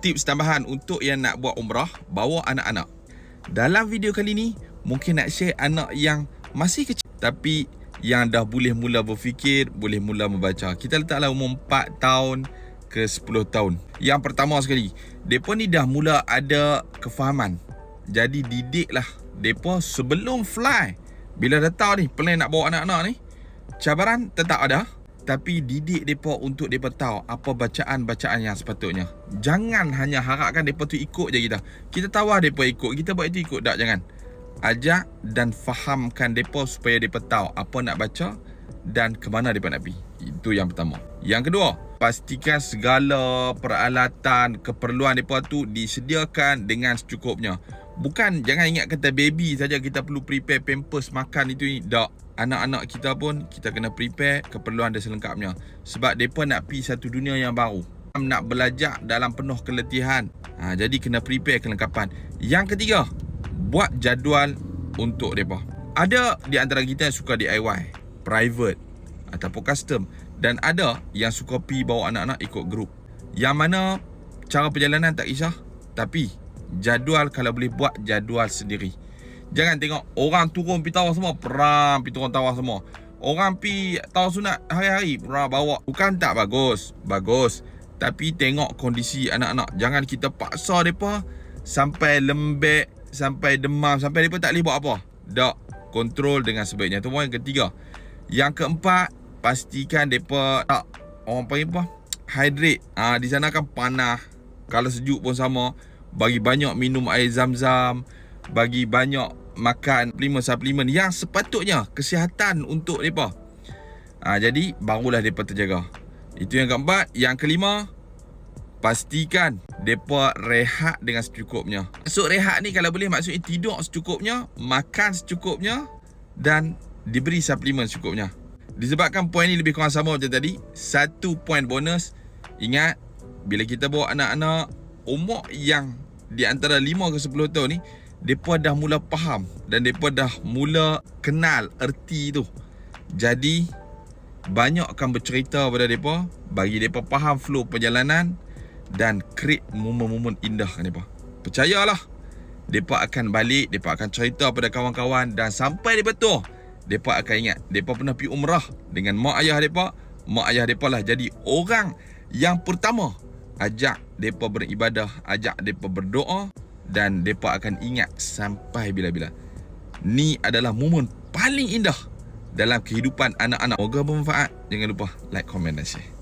tips tambahan untuk yang nak buat umrah bawa anak-anak. Dalam video kali ni mungkin nak share anak yang masih kecil tapi yang dah boleh mula berfikir, boleh mula membaca. Kita letaklah umur 4 tahun ke 10 tahun. Yang pertama sekali, depa ni dah mula ada kefahaman. Jadi didiklah depa sebelum fly. Bila dah tahu ni plan nak bawa anak-anak ni, cabaran tetap ada tapi didik depa untuk depa tahu apa bacaan-bacaan yang sepatutnya. Jangan hanya harapkan depa tu ikut je kita. Kita tawar depa ikut, kita buat itu ikut tak jangan. Ajak dan fahamkan depa supaya depa tahu apa nak baca dan ke mana depa nak pergi. Itu yang pertama. Yang kedua, pastikan segala peralatan keperluan depa tu disediakan dengan secukupnya. Bukan jangan ingat kata baby saja kita perlu prepare pampers makan itu ni. Tak. Anak-anak kita pun kita kena prepare keperluan dia selengkapnya. Sebab depa nak pi satu dunia yang baru. Nak belajar dalam penuh keletihan. Ha, jadi kena prepare kelengkapan. Yang ketiga buat jadual untuk depa. Ada di antara kita yang suka DIY private ataupun custom. Dan ada yang suka pi bawa anak-anak ikut grup yang mana cara perjalanan tak kisah tapi jadual kalau boleh buat jadual sendiri. Jangan tengok orang turun pergi tawar semua Peram pergi turun tawar semua. Orang pergi tawar sunat hari-hari Peram bawa. Bukan tak bagus Bagus. Tapi tengok kondisi anak-anak. Jangan kita paksa mereka Sampai lembek Sampai demam Sampai mereka tak boleh buat apa. Tak Kontrol dengan sebaiknya. Itu yang ketiga. Yang keempat Pastikan mereka Tak Orang panggil apa? Hydrate. Ha, Di sana kan panah. Kalau sejuk pun sama Bagi banyak minum air zam-zam bagi banyak makan suplemen-suplemen yang sepatutnya kesihatan untuk mereka. Ha, jadi barulah mereka terjaga. Itu yang keempat. Yang kelima, pastikan mereka rehat dengan secukupnya. Maksud rehat ni kalau boleh maksudnya tidur secukupnya, makan secukupnya dan diberi suplemen secukupnya. Disebabkan poin ni lebih kurang sama macam tadi, satu poin bonus, ingat bila kita bawa anak-anak umur yang di antara 5 ke 10 tahun ni, Depa dah mula faham dan depa dah mula kenal erti tu. Jadi banyak akan bercerita pada depa bagi depa faham flow perjalanan dan create momen-momen indah kan depa. Percayalah. Depa akan balik, depa akan cerita pada kawan-kawan dan sampai depa tu, depa akan ingat depa pernah pergi umrah dengan mak ayah depa. Mak ayah depa lah jadi orang yang pertama ajak depa beribadah, ajak depa berdoa dan mereka akan ingat sampai bila-bila. Ni adalah momen paling indah dalam kehidupan anak-anak. Moga bermanfaat. Jangan lupa like, komen dan share.